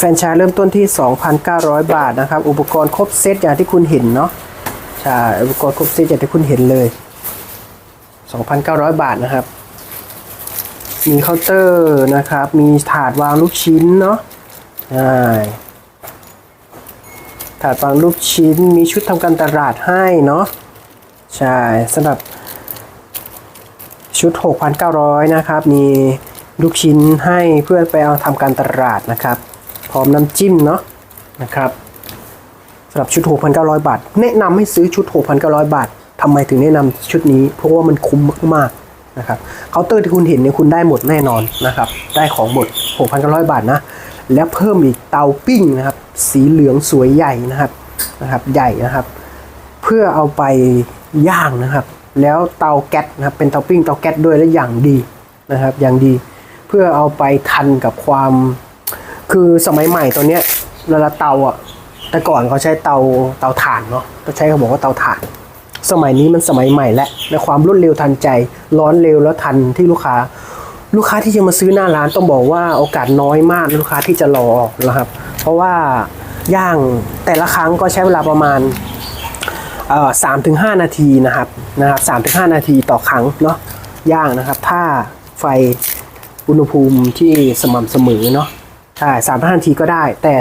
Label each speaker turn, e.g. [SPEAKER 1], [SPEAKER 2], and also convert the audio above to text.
[SPEAKER 1] แฟรนไชส์เริ่มต้นที่ 2,900 บาทนะครับ อุปกรณ์ครบเซตอย่างที่คุณเห็นเนาะใช่อุปกรณ์ครบเซตอย่างที่คุณเห็นเลย 2,900 บาทนะครับ มีเคาน์เตอร์นะครับ มีถาดวางลูกชิ้นเนาะใช่ถาดวางลูกชิ้น มีชุดทำการตลาดให้เนาะใช่สำหรับชุด 6,900 นะครับ มีลูกชิ้นให้เพื่อไปเอาทำการตลาดนะครับ ร้อมน้ำจิ้มเนาะนะครับสำหรับชุด 6,900 บาท แนะนำให้ซื้อชุด 6,900 บาททำไมถึงแนะนำชุดนี้ เพราะว่ามันคุ้มมากๆนะครับเคาน์เตอร์ที่คุณเห็นเนี่ยคุณได้หมดแน่นอนนะครับได้ของหมด 6,900 บาทนะแล้วเพิ่มอีกเตาปิ้งนะครับสีเหลืองสวยใหญ่นะครับนะครับใหญ่นะครับ เพื่อเอาไปย่างนะครับ แล้วเตาแก๊สนะครับเป็นเตาปิ้งเตาแก๊สด้วยและอย่างดีนะครับอย่างดี เพื่อเอาไปทันกับความ คือสมัยใหม่ตอนเนี้ยเวลาเตาอะ แต่ก่อนเขาใช้เตาเตาถ่านเนาะก็ใช้เขาบอกว่าเตาถ่าน สมัยนี้มันสมัยใหม่และและความรวดเร็วทันใจ ร้อนเร็วแล้วทันที่ลูกค้า ลูกค้าที่จะมาซื้อหน้าร้านต้องบอกว่าโอกาสน้อยมากลูกค้าที่จะรอนะครับ เพราะว่าย่างแต่ละครั้งก็ใช้เวลาประมาณสามถึงห้านาทีนะครับนะครับสามถึงห้านาทีต่อครั้งเนาะย่างนะครับ ถ้าไฟอุณหภูมิที่สม่ำเสมอเนาะ ใช่สามถึงห้านาทีก็ได้แต่